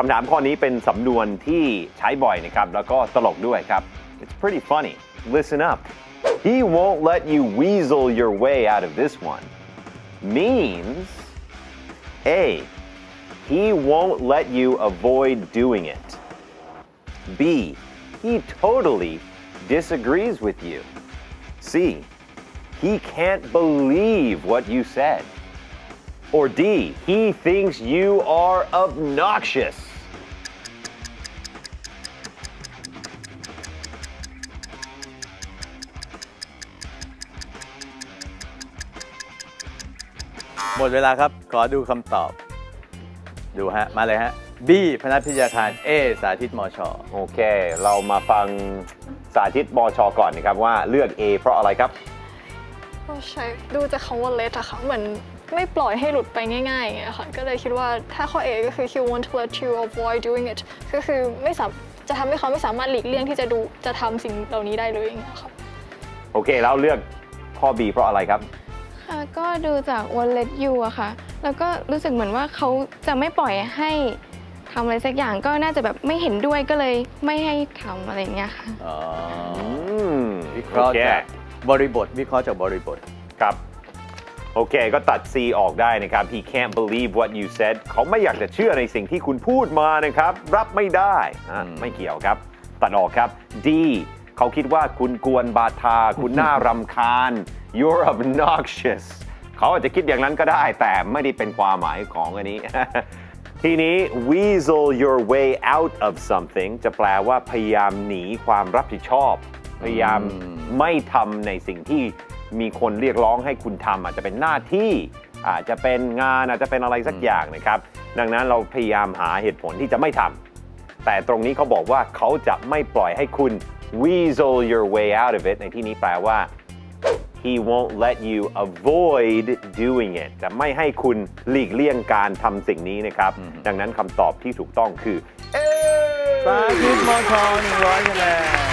คำถามข้อนี้เป็นสำนวนที่ใช้บ่อยนะครับ แล้วก็ตลกด้วยครับ It's pretty funny Listen up He won't let you weasel your way out of this one means A He won't let you avoid doing it B He totally disagrees with you C He can't believe what you said or D, he thinks you are obnoxious. หมดเวลาครับ ขอดูคำตอบ ดูฮะ มาเลยฮะ B พนักพิทยาคาร A สาธิตมชโอเค เรามาฟังสาธิตบชก่อนนะครับว่าเลือก A เพราะอะไรครับ ก็ใช้ดูจากคำว่า let อะค่ะ เหมือนไม่ปล่อยให้หลุดไปง่ายๆอย่างเงี้ยค่ะ ก็เลยคิดว่าถ้าข้อ A ก็คือ he won't let you avoid doing it ก็คือไม่สามจะทำให้เขาไม่สามารถหลีกเลี่ยงที่จะดูจะทำสิ่งเหล่านี้ได้เลยอย่างเงี้ยค่ะ โอเค แล้วเลือกข้อ B เพราะอะไรครับ ค่ะก็ดูจาก wallet you อะค่ะ แล้วก็รู้สึกเหมือนว่าเขาจะไม่ปล่อยให้ทำอะไรสักอย่างก็น่าจะแบบไม่เห็นด้วยก็เลยไม่ให้ทำอะไรอย่างเงี้ยค่ะ อ๋ออืมวิเคราะห์โอจากบริบท วิเคราะห์จากบริบท ครับ โอเค ก็ตัด C ออกได้นะครับ he can't believe what you said เขาไม่อยากจะเชื่อในสิ่งที่คุณพูดมานะครับ รับไม่ได้อะไม่เกี่ยวครับ ตัดออกครับ D เขาคิดว่าคุณกวนบาทา คุณน่ารำคาญ you're obnoxious เขาอาจจะคิดอย่างนั้นก็ได้แต่ไม่ได้เป็นความหมายของอันนี้ ทีนี้ weasel your way out of something จะแปลว่าพยายามหนีความรับผิดชอบ พยายามไม่ทำในสิ่งที่มีคนเรียกร้องให้คุณทำอาจจะเป็นหน้าที่อาจจะเป็นงานอาจจะเป็นอะไรสักอย่างนะครับ ดังนั้นเราพยายามหาเหตุผลที่จะไม่ทำแต่ตรงนี้เขาบอกว่าเขาจะไม่ปล่อยให้คุณ weasel your way out of it ในที่นี้แปลว่า he won't let you avoid doing it จะไม่ให้คุณหลีกเลี่ยงการทำสิ่งนี้นะครับ ดังนั้นคำตอบที่ถูกต้องคือ A สาธิตมช100คะแนน